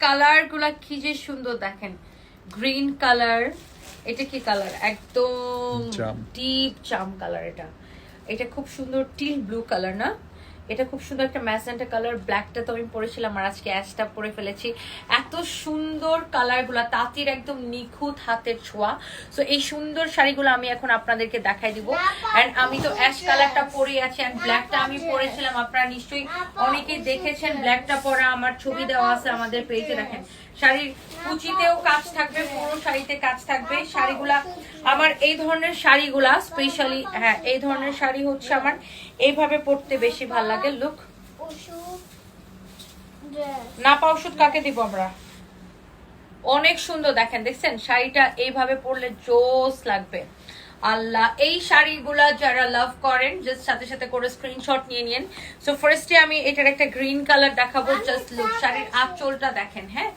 কালারগুলা কি যে সুন্দর দেখেন। গ্রিন কালার এটা কি কালার? একদম। ডিপ চাম কালার এটা। এটা খুব সুন্দর টিল ব্লু কালার না? এটা খুব সুন্দর একটা ম্যাজেন্টা কালার ব্ল্যাকটা তো আমি পরেছিলাম আর আজকে অ্যাশটা পরে ফেলেছি। এত সুন্দর কালারগুলা, তাঁতির একদম নিখুঁত হাতের ছোঁয়া। সো এই সুন্দর শাড়িগুলো আমি এখন আপনাদেরকে দেখাই দিব। অ্যান্ড আমি তো অ্যাশ কালারটা পরে আছি অ্যান্ড ব্ল্যাকটা আমি পরেছিলাম। আপনারা নিশ্চয়ই অনেকেই দেখেছেন ব্ল্যাকটা পরা, আমার ছবি দেওয়া আছে আমাদের পেজে দেখেন। শাড়ির কুচিতেও কাজ থাকবে, পুরো শাড়িতে কাজ থাকবে। শাড়িগুলা, আমার এই ধরনের শাড়িগুলা স্পেশালি হ্যাঁ এই ধরনের শাড়ি হচ্ছে আমার এইভাবে পরতে বেশি ভালো লাগে। লুক ওষুধ ড্রেস না পা ওষুধ কাকে দিব আমরা? অনেক সুন্দর দেখেন দেখছেন? শাড়িটা এইভাবে পরলে জোস লাগবে। আল্লাহ এই শাড়িগুলা যারা লাভ করেন জাস্ট সাথে সাথে করে স্ক্রিনশট নিয়ে নিন সো ফার্স্টে আমি এটার একটা গ্রিন কালার দেখাবো জাস্ট লুক শাড়ির আঁচলটা দেখেন হ্যাঁ?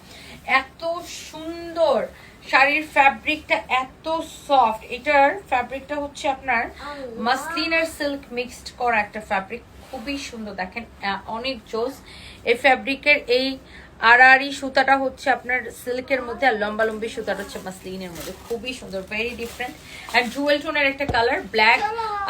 এত সুন্দর শাড়ির ফ্যাব্রিকটা এত সফট এটার ফ্যাব্রিকটা হচ্ছে আপনার মাসলিন আর সিল্ক মিক্সড করা একটা ফ্যাব্রিক খুবই সুন্দর। দেখেন অনেক জোস। এই ফ্যাব্রিকের এই আড়াআড়ি সুতাটা হচ্ছে আপনার সিল্কের মধ্যে আর লম্বা লম্বি সুতাটা হচ্ছে মাসলিনের মধ্যে। খুবই সুন্দর ভেরি ডিফারেন্ট অ্যান্ড জুয়েল টোনের একটা কালার ব্ল্যাক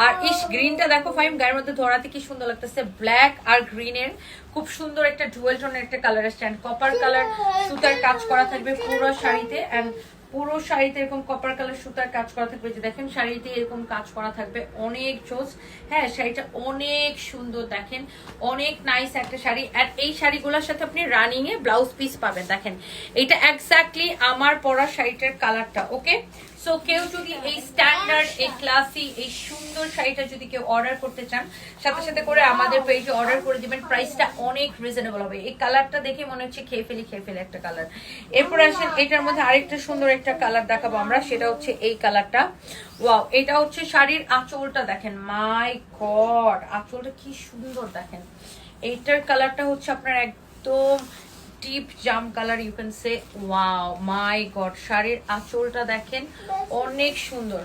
আর ইস গ্রিনটা দেখো ফাইম গায়ের মধ্যে ধরাতে কি সুন্দর লাগতেছে। ব্ল্যাক আর গ্রিনের খুব সুন্দর একটা জুয়েল টোনের একটা কালার আসছে অ্যান্ড কপার কালার সুতার কাজ করা থাকবে পুরো শাড়িতে। অ্যান্ড পুরো শাড়িতে এরকম কপার কালার সুতার কাজ করা থাকবে। যে দেখেন, শাড়িতে এরকম কাজ করা থাকবে অনেক জোস। হ্যাঁ শাড়িটা অনেক সুন্দর দেখেন, অনেক নাইস একটা শাড়ি। আর এই শাড়িগুলোর সাথে আপনি রানিংয়ে ব্লাউজ পিস পাবেন। দেখেন, এটা এক্স্যাক্টলি আমার পরা শাড়িটার কালারটা ওকে সো কেউ যদি এই স্ট্যান্ডার্ড এই ক্লাসি এই সুন্দর শাড়িটা যদি কেউ অর্ডার করতে চান সাথে সাথে করে আমাদের পেজে অর্ডার করে দিবেন প্রাইসটা অনেক রিজনেবল হবে। এই কালারটা দেখে মনে হচ্ছে খেয়ে ফেলি খেয়ে ফেলি একটা কালার এরপর আসেন এটার মধ্যে আরেকটা সুন্দর একটা কালার দেখাবো আমরা সেটা হচ্ছে এই কালারটা ওয়াও এটা হচ্ছে শাড়ির আঁচলটা দেখেন। মাই গড আঁচলটা কি সুন্দর দেখেন। এইটার কালারটা হচ্ছে আপনার একদম deep jam colour you can say wow my god শাড়ির আঁচলটা দেখেন অনেক সুন্দর।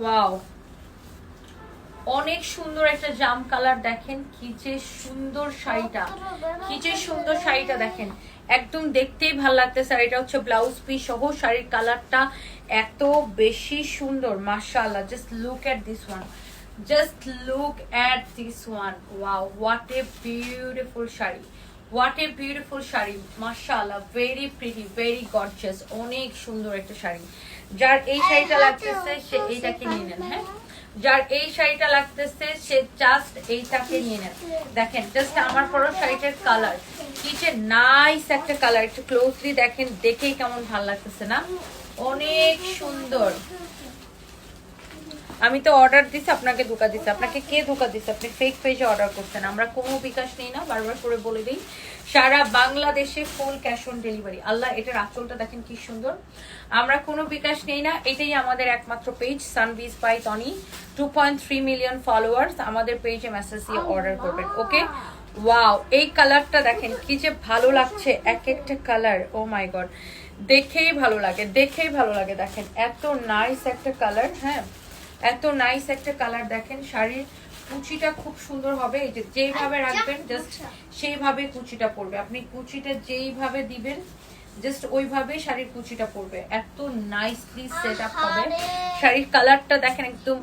ওয়াও অনেক সুন্দর একটা জাম কালার দেখেন, কি যে সুন্দর শাড়িটা। কি যে সুন্দর শাড়িটা দেখেন। একদম দেখতেই ভালো লাগতেছে, আর এটা হচ্ছে ব্লাউজ পিস সহ শাড়ির কালারটা এত বেশি সুন্দর, মাশাআল্লাহ just look at this one just look at this one wow what a beautiful sari. What a beautiful sari, মাশাআল্লাহ ভেরি প্রিটি ভেরি গর্জিয়াস অনেক সুন্দর একটা শাড়ি। যার এই শাড়িটা লাগতেছে সে এইটাকে নিয়ে নেন হ্যাঁ? যার এই শাড়িটা লাগতেছে সে জাস্ট এইটাকে নিয়ে নেন দেখেন জাস্ট আমার পরো শাড়িটার কালার কি যে নাইস একটা কালার একটু ক্লোজলি দেখেন দেখেই কেমন ভালো লাগতেছে না? অনেক সুন্দর। আমি তো অর্ডার দিছি আপনাকে ধোকা দিছি। আপনাকে কে ধোকা দিছে? আপনি ফেক পেজে অর্ডার করছেন। আমরা কোনো বিকাশ নেই না বারবার করে বলে দিই। সারা বাংলাদেশে ফুল ক্যাশ অন ডেলিভারি আল্লাহ এটার আঁচলটা দেখেন কি সুন্দর। আমরা কোনো বিকাশ নেই না এটাই আমাদের একমাত্র page Sanbiz by Tony two point three million followers আমাদের পেজে মেসেজ দিয়ে অর্ডার করবেন ওকে ওয়াও এই কালারটা দেখেন কি যে ভালো লাগছে এক একটা কালার ও মাই গড দেখেই ভালো লাগে দেখেই ভালো লাগে দেখেন। এত নাইস একটা কালার হ্যাঁ? এত নাইস একটা কালার দেখেন শাড়ির কুচিটা খুব সুন্দর হবে। এই যে যেইভাবে রাখবেন জাস্ট সেইভাবে কুচিটা পড়বে আপনি কুচিটা যেইভাবে দিবেন জাস্ট ওইভাবে শাড়ির কুচিটা পড়বে এত নাইসলি সেট আপ হবে। শাড়ির কালারটা দেখেন একদম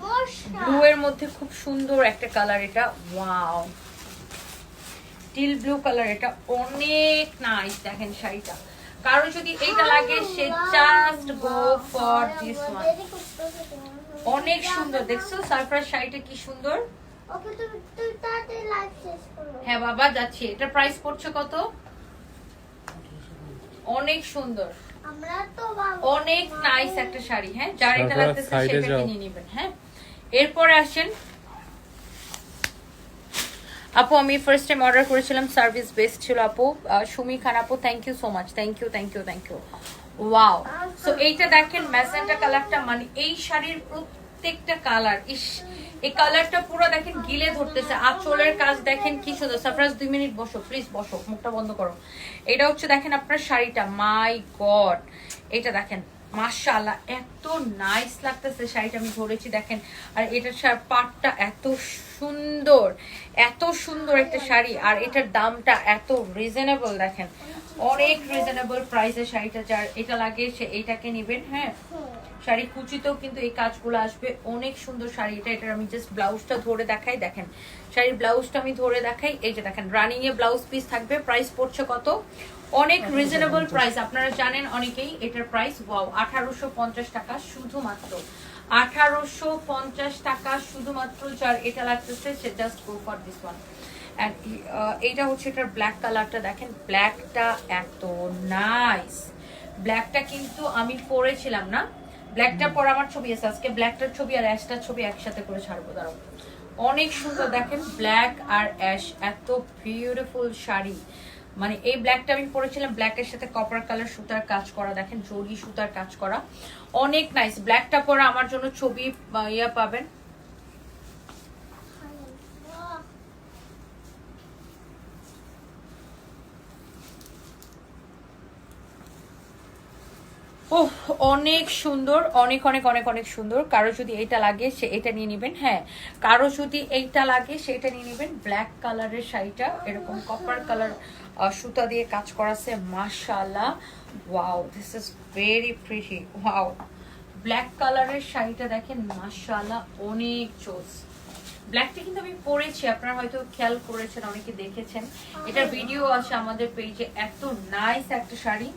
ব্লু এর মধ্যে খুব সুন্দর একটা কালার এটা। ওয়াও টিল ব্লু কালার এটা অনেক নাইস দেখেন শাড়িটা। কারও যদি এইটা লাগে সে just go for this one অনেক সুন্দর দেখছ? সারপ্রাইজ শাড়িটা কি সুন্দর? হ্যাঁ বাবা যাচ্ছি। এটা প্রাইস পড়ছে কত? অনেক সুন্দর। আমরা তো বাবা অনেক নাইস একটা শাড়ি হ্যাঁ? যার এটা লাগতেছে সেটা কিনে নেবেন হ্যাঁ? এরপরে আসেন। আপু আমি ফার্স্ট টাইম অর্ডার করেছিলাম সার্ভিস বেস্ট ছিল আপু। সুমি খান আপু thank you so much thank you thank you thank you wow so এইটা দেখেন কালারটা মানে এই শাড়ির প্রত্যেকটা কালার। ইস, এই কালারটা পুরো দেখেন, গিলে ধরতেছে। আঁচলের কাজ দেখেন, কি সুন্দর। সারপ্রাইজ দুই মিনিট বসো প্লিজ বসো, মুখটা বন্ধ করো। এটা হচ্ছে দেখেন আপনার শাড়িটা। মাই গড এটা দেখেন, মাশাআল্লাহ, এত নাইস লাগতেছে শাড়িটা। আমি ধরেছি দেখেন, আর এটার শা- পাটটা এত সুন্দর এত সুন্দর একটা শাড়ি। আর এটার দামটা এত রিজনেবল দেখেন। অনেক রিজনেবল প্রাইসে শাড়িটা যার এটা লাগে সে এইটাকে নেবেন হ্যাঁ। শাড়ি কুচিতেও কিন্তু এই কাজগুলো আসবে। অনেক সুন্দর শাড়ি এটা এটার আমি জাস্ট ব্লাউজটা ধরে দেখাই দেখেন। শাড়ির ব্লাউজটা আমি ধরে দেখাই এই যে দেখেন রানিং এ ব্লাউজ পিস থাকবে প্রাইস পড়ছে কত? অনেক রিজনেবল প্রাইস আপনারা জানেন অনেকেই এটার প্রাইস ওয়াও আঠারোশো পঞ্চাশ টাকা শুধুমাত্র। আঠারোশো পঞ্চাশ টাকা শুধুমাত্র যার এটা লাগতেছে সে just go for this one এইটা হচ্ছে এটার ব্ল্যাক কালারটা দেখেন ব্ল্যাকটা এত নাইস ব্ল্যাকটা কিন্তু আমি পরেছিলাম না। ব্ল্যাকটা পর আমার ছবি আছে। আজকে ব্ল্যাকটার ছবি আর অ্যাশটার ছবি একসাথে করে ছাড়বো। দাঁড়াও। অনেক সুন্দর। দেখেন ব্ল্যাক আর অ্যাশ। এত বিউটিফুল শাড়ি। মানে এই ব্ল্যাকটা আমি পরেছিলাম। ব্ল্যাকের সাথে কপার কালার সুতার কাজ করা। দেখেন জরি সুতার কাজ করা। অনেক নাইস ব্ল্যাকটা পরে আমার জন্য ছবি ইয়া পাবেন। ওহ, অনেক সুন্দর, অনেক অনেক অনেক অনেক সুন্দর। কারও যদি এইটা লাগে, সে এটা নিয়ে নেবেন হ্যাঁ। কারও যদি এইটা লাগে সেটা নিয়ে নেবেন। ব্ল্যাক কালারের শাড়িটা, এরকম কপার কালার সুতা দিয়ে কাজ করাছে, মাশাআল্লাহ। Wow this is very pretty wow black কালারের শাড়িটা দেখেন, মাশাআল্লাহ, অনেক চোস ব্ল্যাকটা কিন্তু আমি পরেছি আপনারা হয়তো খেয়াল করেছেন অনেকে দেখেছেন। এটার ভিডিও আছে আমাদের পেজে এত নাইস একটা শাড়ি।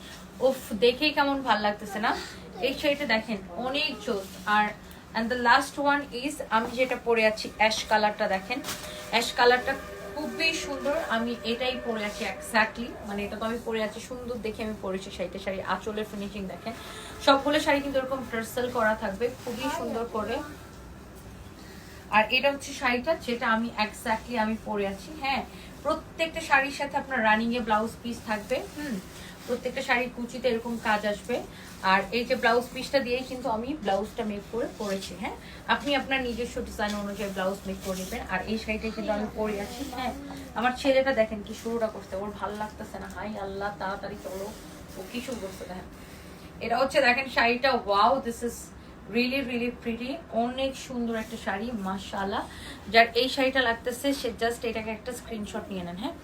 উফ দেখেই কেমন ভালো লাগতেছে না? এই শাড়িটা দেখেন অনেক চোস আর and the last one is আমি যেটা পরে আছি অ্যাশ কালারটা দেখেন। অ্যাশ কালারটা খুবই সুন্দর। আমি এটাই পরে আছি এক্স্যাক্টলি মানে এটা তো আমি পরে আছি সুন্দর দেখে আমি পরেছি শাড়িটা। শাড়ি আঁচলের ফিনিশিং দেখেন। সবগুলো শাড়ি কিন্তু এরকম টার্সেল করা থাকবে খুবই সুন্দর করে। আর এটা হচ্ছে শাড়িটা, যেটা আমি এক্স্যাক্টলি আমি পরে আছি। হ্যাঁ প্রত্যেকটা শাড়ির সাথে আপনার রানিং এ ব্লাউজ পিস থাকবে, হুম, প্রত্যেকটা শাড়ির কুচিতে এরকম কাজ আসবে। আর এই যে ব্লাউজ পিসটা দিয়েই কিন্তু আমি ব্লাউজটা মেক করে পরেছি হ্যাঁ। আপনি আপনার নিজস্ব ডিজাইন অনুযায়ী ব্লাউজ মেক করে নেবেন। আর এই শাড়িটা কিন্তু আমি পরে আছি হ্যাঁ। আমার ছেলেটা দেখেন কি শুরুটা করতে ওর ভালো লাগতেছে না। হাই আল্লাহ, তাড়াতাড়ি চলো। ও কি শুরু করছে, দেখেন। এটা হচ্ছে, দেখেন শাড়িটা wow this is really really pretty অনেক সুন্দর একটা শাড়ি, মাশাআল্লাহ। যার এই শাড়িটা লাগতেছে, সে জাস্ট এটাকে একটা স্ক্রিনশট নিয়ে নেন হ্যাঁ?